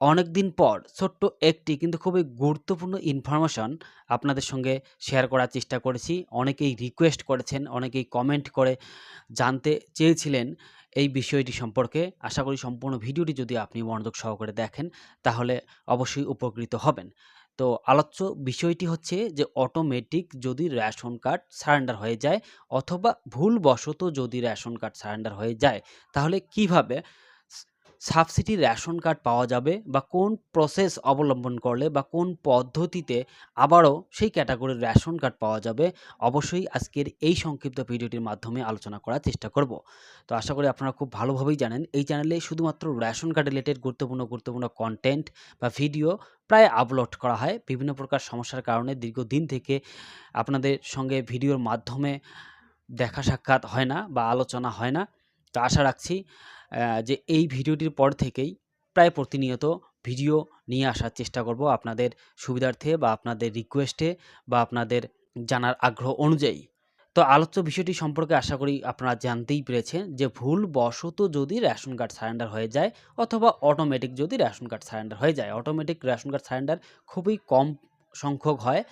অনেক দিন পর ছোট্ট একটি কিন্তু খুবই গুরুত্বপূর্ণ ইনফরমেশন আপনাদের সঙ্গে শেয়ার করার চেষ্টা করেছি। অনেকেই রিকোয়েস্ট করেছেন, অনেকেই কমেন্ট করে জানতে চেয়েছিলেন এই বিষয়টি সম্পর্কে। আশা করি সম্পূর্ণ ভিডিওটি যদি আপনি মনোযোগ সহকারে দেখেন, তাহলে অবশ্যই উপকৃত হবেন। তো আলোচ্য বিষয়টি হচ্ছে যে অটোমেটিক যদি রেশন কার্ড সারেন্ডার হয়ে যায় অথবা ভুলবশত যদি রেশন কার্ড সারেন্ডার হয়ে যায়, তাহলে কীভাবে সাবসিডি রেশন কার্ড পাওয়া যাবে বা কোন প্রসেস অবলম্বন করলে বা কোন পদ্ধতিতে আবারও সেই ক্যাটাগরির রেশন কার্ড পাওয়া যাবে, অবশ্যই আজকের এই সংক্ষিপ্ত ভিডিওটির মাধ্যমে আলোচনা করার চেষ্টা করব। তো আশা করি আপনারা খুব ভালোভাবেই জানেন, এই চ্যানেলে শুধুমাত্র রেশন কার্ড রিলেটেড গুরুত্বপূর্ণ গুরুত্বপূর্ণ কন্টেন্ট বা ভিডিও প্রায় আপলোড করা হয়। বিভিন্ন প্রকার সমস্যার কারণে দীর্ঘদিন থেকে আপনাদের সঙ্গে ভিডিওর মাধ্যমে দেখা সাক্ষাৎ হয় না বা আলোচনা হয় না। তো আশা রাখছি যে এই ভিডিওটির পর থেকেই প্রায় প্রতিনিয়ত ভিডিও নিয়ে আসার চেষ্টা করব আপনাদের সুবিধার্থে বা আপনাদের রিকোয়েস্টে বা আপনাদের জানার আগ্রহ অনুযায়ী। তো আলোচ্য বিষয়টি সম্পর্কে আশা করি আপনারা জানতেই পেরেছেন যে ভুল বশত যদি রেশন কার্ড সারেন্ডার হয়ে যায় অথবা অটোমেটিক যদি রেশন কার্ড সারেন্ডার হয়ে যায়, অটোমেটিক রেশন কার্ড সারেন্ডার খুবই কম সংখ্যক হয়।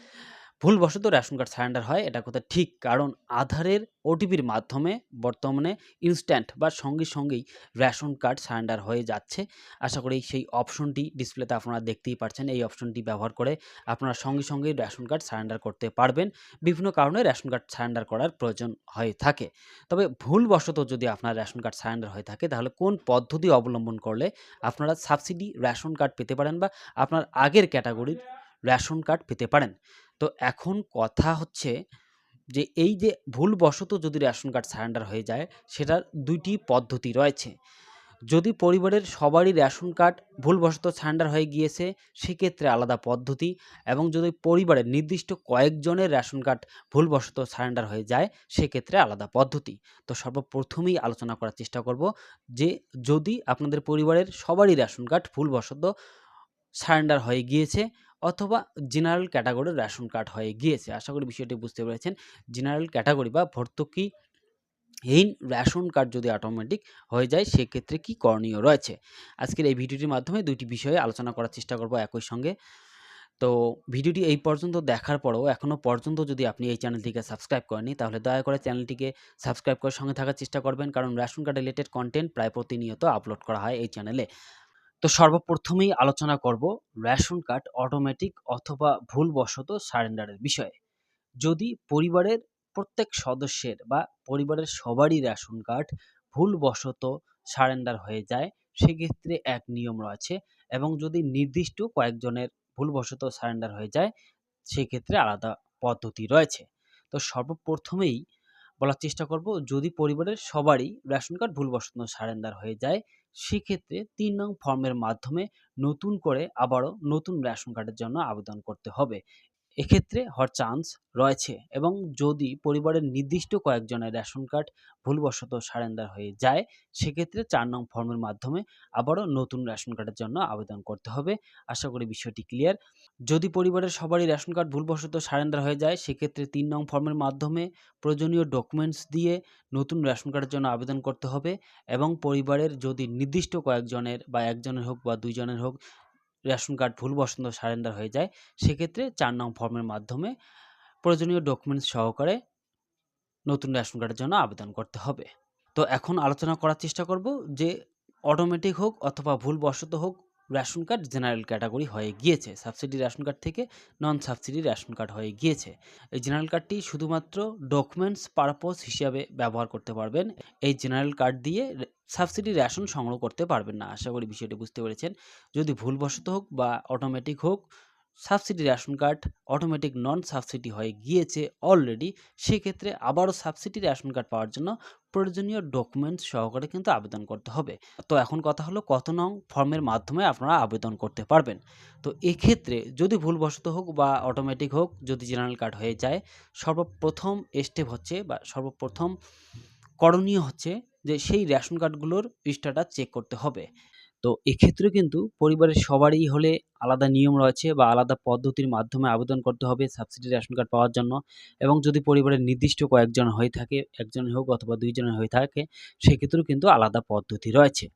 ভুলবশত রেশন কার্ড সারেন্ডার হয়, এটা কথা ঠিক। কারণ আধারের ওটিপির মাধ্যমে বর্তমানে ইনস্ট্যান্ট বা সঙ্গে সঙ্গেই রেশন কার্ড সারেন্ডার হয়ে যাচ্ছে। আশা করি সেই অপশনটি ডিসপ্লেতে আপনারা দেখতেই পাচ্ছেন এই অপশনটি ব্যবহার করে আপনারা সঙ্গে সঙ্গেই রেশন কার্ড সারেন্ডার করতে পারবেন। বিভিন্ন কারণে রেশন কার্ড সারেন্ডার করার প্রয়োজন হয়ে থাকে। তবে ভুলবশত যদি আপনার রেশন কার্ড সারেন্ডার হয়ে থাকে, তাহলে কোন পদ্ধতি অবলম্বন করলে আপনারা সাবসিডি রেশন কার্ড পেতে পারেন বা আপনার আগের ক্যাটাগরির রেশন কার্ড পেতে পারেন? তো এখন কথা হচ্ছে যে, এই যে ভুলবশত যদি রেশন কার্ড সারেন্ডার হয়ে যায়, সেটার দুইটি পদ্ধতি রয়েছে। যদি পরিবারের সবারই রেশন কার্ড ভুলবশত সারেন্ডার হয়ে গিয়েছে, সেক্ষেত্রে আলাদা পদ্ধতি এবং যদি পরিবারের নির্দিষ্ট কয়েকজনের রেশন কার্ড ভুলবশত সারেন্ডার হয়ে যায়, সেক্ষেত্রে আলাদা পদ্ধতি। তো সর্বপ্রথমেই আলোচনা করার চেষ্টা করব যে, যদি আপনাদের পরিবারের সবারই রেশন কার্ড ভুলবশত সারেন্ডার হয়ে গিয়েছে অথবা জেনারেল ক্যাটাগরির রেশন কার্ড হয়ে গিয়েছে। আশা করি বিষয়টি বুঝতে পেরেছেন। জেনারেল ক্যাটাগরি বা ভর্তুকি এই রেশন কার্ড যদি অটোমেটিক হয়ে যায়, সেক্ষেত্রে কি করণীয় রয়েছে? আজকের এই ভিডিওটির মাধ্যমে দুইটি বিষয়ে আলোচনা করার চেষ্টা করব একই সঙ্গে। তো ভিডিওটি এই পর্যন্ত দেখার পরেও এখনও পর্যন্ত যদি আপনি এই চ্যানেলটিকে সাবস্ক্রাইব করেনি তাহলে দয়া করে চ্যানেলটিকে সাবস্ক্রাইব করে সঙ্গে থাকার চেষ্টা করবেন। কারণ রেশন কার্ড রিলেটেড কন্টেন্ট প্রায় প্রতিনিয়ত আপলোড করা হয় এই চ্যানেলে তো সর্বপ্রথমেই আলোচনা করব রেশন কার্ড অটোমেটিক অথবা ভুলবশত সারেন্ডারের বিষয়ে। যদি পরিবারের প্রত্যেক সদস্যের বা পরিবারের সবারই রেশন কার্ড ভুলবশত সারেন্ডার হয়ে যায়, সেক্ষেত্রে এক নিয়ম রয়েছে এবং যদি নির্দিষ্ট কয়েকজনের ভুলবশত সারেন্ডার হয়ে যায়, সেক্ষেত্রে আলাদা পদ্ধতি রয়েছে। তো সর্বপ্রথমেই বলার চেষ্টা করব, যদি পরিবারের সবারই রেশন কার্ড ভুলবশত সারেন্ডার হয়ে যায়, সেক্ষেত্রে তিন নং ফর্মের মাধ্যমে নতুন করে আবারও নতুন রেশন কার্ডের জন্য আবেদন করতে হবে। এক্ষেত্রে হওয়ার চান্স রয়েছে এবং যদি পরিবারের নির্দিষ্ট কয়েকজনের রেশন কার্ড ভুলবশত সারেন্ডার হয়ে যায়, সেক্ষেত্রে চার নং ফর্মের মাধ্যমে আবারও নতুন রেশন কার্ডের জন্য আবেদন করতে হবে। আশা করি বিষয়টি ক্লিয়ার যদি পরিবারের সবারই রেশন কার্ড ভুলবশত সারেন্ডার হয়ে যায়, সেক্ষেত্রে তিন নং ফর্মের মাধ্যমে প্রয়োজনীয় ডকুমেন্টস দিয়ে নতুন রেশন কার্ডের জন্য আবেদন করতে হবে এবং পরিবারের যদি নির্দিষ্ট কয়েকজনের বা একজনের হোক বা দুইজনের হোক রেশন কার্ড ভুলবশত সারেন্ডার হয়ে যায়, সেক্ষেত্রে চার নং ফর্মের মাধ্যমে প্রয়োজনীয় ডকুমেন্টস সহকারে নতুন রেশন কার্ডের জন্য আবেদন করতে হবে। তো এখন আলোচনা করার চেষ্টা করব যে অটোমেটিক হোক অথবা ভুলবশত হোক রেশন কার্ড জেনারেল ক্যাটাগরি হয়ে গিয়েছে। সাবসিডি রেশন কার্ড থেকে নন সাবসিডি রেশন কার্ড হয়ে গিয়েছে। এই জেনারেল কার্ডটি শুধুমাত্র ডকুমেন্টস পারপোজ হিসাবে ব্যবহার করতে পারবেন। এই জেনারেল কার্ড দিয়ে সাবসিডি রেশন সংগ্রহ করতে পারবেন না। আশা করি বিষয়টি বুঝতে পেরেছেন। যদি ভুলবশত হোক বা অটোমেটিক হোক subsidy ration card automatic non subsidy হয়ে গিয়েছে অলরেডি সেক্ষেত্রে আবারও সাবসিডি রেশন কার্ড পাওয়ার জন্য প্রয়োজনীয় ডকুমেন্টস সহকারে কিন্তু আবেদন করতে হবে। তো এখন কথা হলো কত নং ফর্মের মাধ্যমে আপনারা আবেদন করতে পারবেন। তো এক্ষেত্রে যদি ভুলবশত হোক বা অটোমেটিক হোক, যদি জেনারেল কার্ড হয়ে যায়, সর্বপ্রথম স্টেপ হচ্ছে বা সর্বপ্রথম করণীয় হচ্ছে যে সেই রেশন কার্ডগুলোর স্ট্যাটাস চেক করতে হবে। তো এক্ষেত্রে কিন্তু পরিবারের সবারই হলে আলাদা নিয়ম রয়েছে বা আলাদা পদ্ধতির মাধ্যমে আবেদন করতে হবে সাবসিডি রেশন কার্ড পাওয়ার জন্য এবং যদি পরিবারের নির্দিষ্ট কয়েকজন হয়ে থাকে একজনের হোক অথবা দুইজনের হয়ে থাকে, সেক্ষেত্রেও কিন্তু আলাদা পদ্ধতি রয়েছে।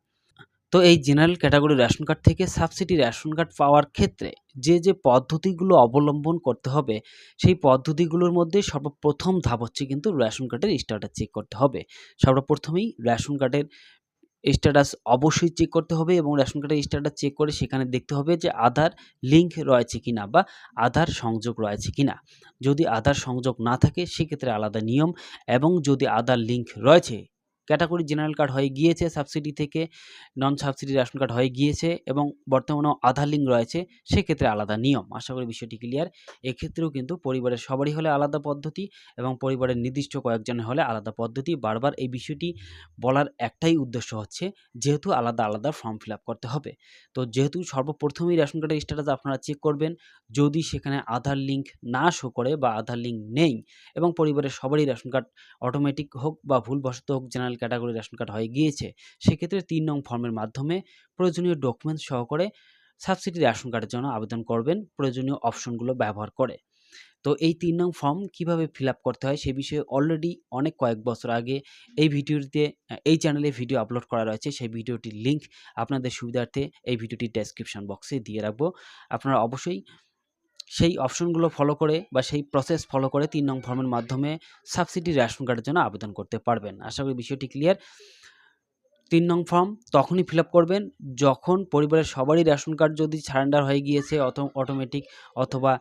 তো এই জেনারেল ক্যাটাগরি রেশন কার্ড থেকে সাবসিডি রেশন কার্ড পাওয়ার ক্ষেত্রে যে যে পদ্ধতিগুলো অবলম্বন করতে হবে, সেই পদ্ধতিগুলোর মধ্যে সর্বপ্রথম ধাপ হচ্ছে কিন্তু রেশন কার্ডের স্ট্যাটাস চেক করতে হবে। সর্বপ্রথমেই রেশন কার্ডের স্ট্যাটাস অবশ্যই চেক করতে হবে এবং রেশন কার্ডের স্ট্যাটাস চেক করে সেখানে দেখতে হবে যে আধার লিঙ্ক রয়েছে কি না বা আধার সংযোগ রয়েছে কিনা। যদি আধার সংযোগ না থাকে, সেক্ষেত্রে আলাদা নিয়ম এবং যদি আধার লিঙ্ক রয়েছে ক্যাটাগরি জেনারেল কার্ড হয়ে গিয়েছে সাবসিডি থেকে নন সাবসিডি রেশন কার্ড হয়ে গিয়েছে এবং বর্তমানেও আধার লিঙ্ক রয়েছে, সেক্ষেত্রে আলাদা নিয়ম। আশা করি বিষয়টি ক্লিয়ার এক্ষেত্রেও কিন্তু পরিবারের সবারই হলে আলাদা পদ্ধতি এবং পরিবারের নির্দিষ্ট কয়েকজনের হলে আলাদা পদ্ধতি। বারবার এই বিষয়টি বলার একটাই উদ্দেশ্য হচ্ছে, যেহেতু আলাদা আলাদা ফর্ম ফিল করতে হবে। তো যেহেতু সর্বপ্রথমেই রেশন কার্ডের স্ট্যাটাস আপনারা চেক করবেন, যদি সেখানে আধার লিঙ্ক না শো করে বা আধার লিঙ্ক নেই এবং পরিবারের সবারই রেশন কার্ড অটোমেটিক হোক বা ভুলবশত হোক জেনারেল ক্যাটাগরি রেশন কার্ড হয়ে গিয়েছে, সেক্ষেত্রে তিন নং ফর্মের মাধ্যমে প্রয়োজনীয় ডকুমেন্টস সহকারে সাবসিডি রেশন কার্ডের জন্য আবেদন করবেন, প্রয়োজনীয় অপশনগুলো ব্যবহার করে। তো এই তিন নং ফর্ম কীভাবে ফিল করতে হয় সে বিষয়ে অলরেডি অনেক কয়েক বছর আগে এই ভিডিওটিতে, এই চ্যানেলে ভিডিও আপলোড করা রয়েছে, সেই ভিডিওটির লিঙ্ক আপনাদের সুবিধার্থে এই ভিডিওটি ডেসক্রিপশন বক্সে দিয়ে রাখব। আপনারা অবশ্যই সেই অপশনগুলো ফলো করে বা সেই প্রসেস ফলো করে তিন নং ফর্মের মাধ্যমে সাবসিডি রেশন কার্ডের জন্য আবেদন করতে পারবেন। আশা করি বিষয়টি ক্লিয়ার তিন নং ফর্ম তখনই ফিল করবেন। যখন পরিবারের সবারই রেশন কার্ড যদি সারেন্ডার হয়ে গিয়েছে অটোমেটিক অথবা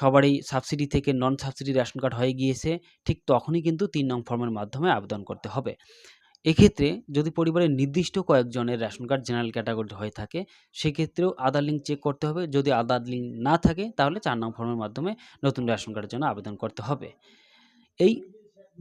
সবারই সাবসিডি থেকে নন সাবসিডি রেশন কার্ড হয়ে গিয়েছে, ঠিক তখনই কিন্তু তিন নং ফর্মের মাধ্যমে আবেদন করতে হবে। এক্ষেত্রে যদি পরিবারের নির্দিষ্ট কয়েকজনের রেশন কার্ড জেনারেল ক্যাটাগরি হয়ে থাকে, সেক্ষেত্রেও আধার লিঙ্ক চেক করতে হবে। যদি আধার লিঙ্ক না থাকে, তাহলে চার নং ফর্মের মাধ্যমে নতুন রেশন কার্ডের জন্য আবেদন করতে হবে। এই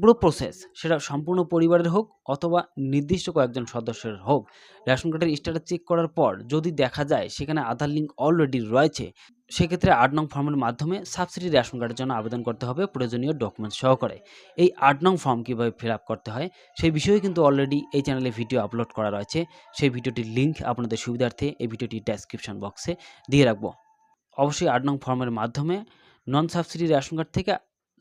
পুরো প্রসেস সেটা সম্পূর্ণ পরিবারের হোক অথবা নির্দিষ্ট কয়েকজন সদস্যের হোক, রেশন কার্ডের স্ট্যাটাস চেক করার পর যদি দেখা যায় সেখানে আধার লিঙ্ক অলরেডি রয়েছে, সেক্ষেত্রে আট নং ফর্মের মাধ্যমে সাবসিডি রেশন কার্ডের জন্য আবেদন করতে হবে প্রয়োজনীয় ডকুমেন্টস সহকারে। এই আট নং ফর্ম কীভাবে ফিল আপ করতে হয় সেই বিষয়ে কিন্তু অলরেডি এই চ্যানেলে ভিডিও আপলোড করা রয়েছে। সেই ভিডিওটির লিঙ্ক আপনাদের সুবিধার্থে এই ভিডিওটি ডেসক্রিপশন বক্সে দিয়ে রাখব। অবশ্যই আট নং ফর্মের মাধ্যমে নন সাবসিডি রেশন কার্ড থেকে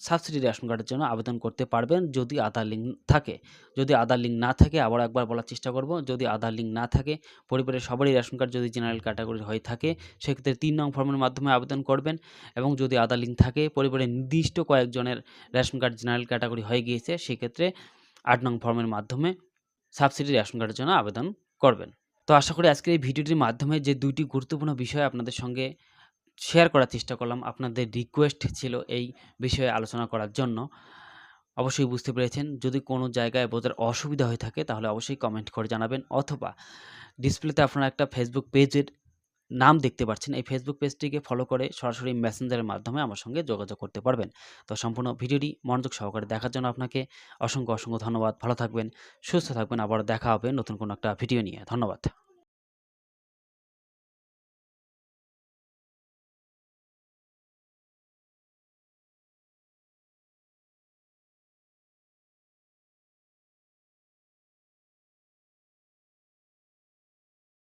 সাবসিডি রেশন কার্ডের জন্য আবেদন করতে পারবেন যদি আধার লিঙ্ক থাকে। যদি আধার লিঙ্ক না থাকে, আবার একবার বলার চেষ্টা করব, যদি আধার লিঙ্ক না থাকে, পরিবারের সবারই রেশন কার্ড যদি জেনারেল ক্যাটাগরির হয়ে থাকে, সেক্ষেত্রে তিন নং ফর্মের মাধ্যমে আবেদন করবেন এবং যদি আধার লিঙ্ক থাকে, পরিবারের নির্দিষ্ট কয়েকজনের রেশন কার্ড জেনারেল ক্যাটাগরি হয়ে গিয়েছে, সেক্ষেত্রে আট নং ফর্মের মাধ্যমে সাবসিডি রেশন কার্ডের জন্য আবেদন করবেন। তো আশা করি আজকের এই ভিডিওটির মাধ্যমে যে দুইটি গুরুত্বপূর্ণ বিষয় আপনাদের সঙ্গে শেয়ার করার চেষ্টা করলাম। আপনাদের রিকোয়েস্ট ছিল এই বিষয়ে আলোচনা করার জন্য। অবশ্যই বুঝতে পেরেছেন। যদি কোনো জায়গায় বোঝার অসুবিধা হয়ে থাকে, তাহলে অবশ্যই কমেন্ট করে জানাবেন। অথবা ডিসপ্লেতে আপনারা একটা ফেসবুক পেজের নাম দেখতে পাচ্ছেন। এই ফেসবুক পেজটিকে ফলো করে সরাসরি মেসেঞ্জারের মাধ্যমে আমার সঙ্গে যোগাযোগ করতে পারবেন। তো সম্পূর্ণ ভিডিওটি মনোযোগ সহকারে দেখার জন্য আপনাকে অসংখ্য অসংখ্য ধন্যবাদ। ভালো থাকবেন, সুস্থ থাকবেন। আবার দেখা হবে নতুন কোনো একটা ভিডিও নিয়ে। ধন্যবাদ।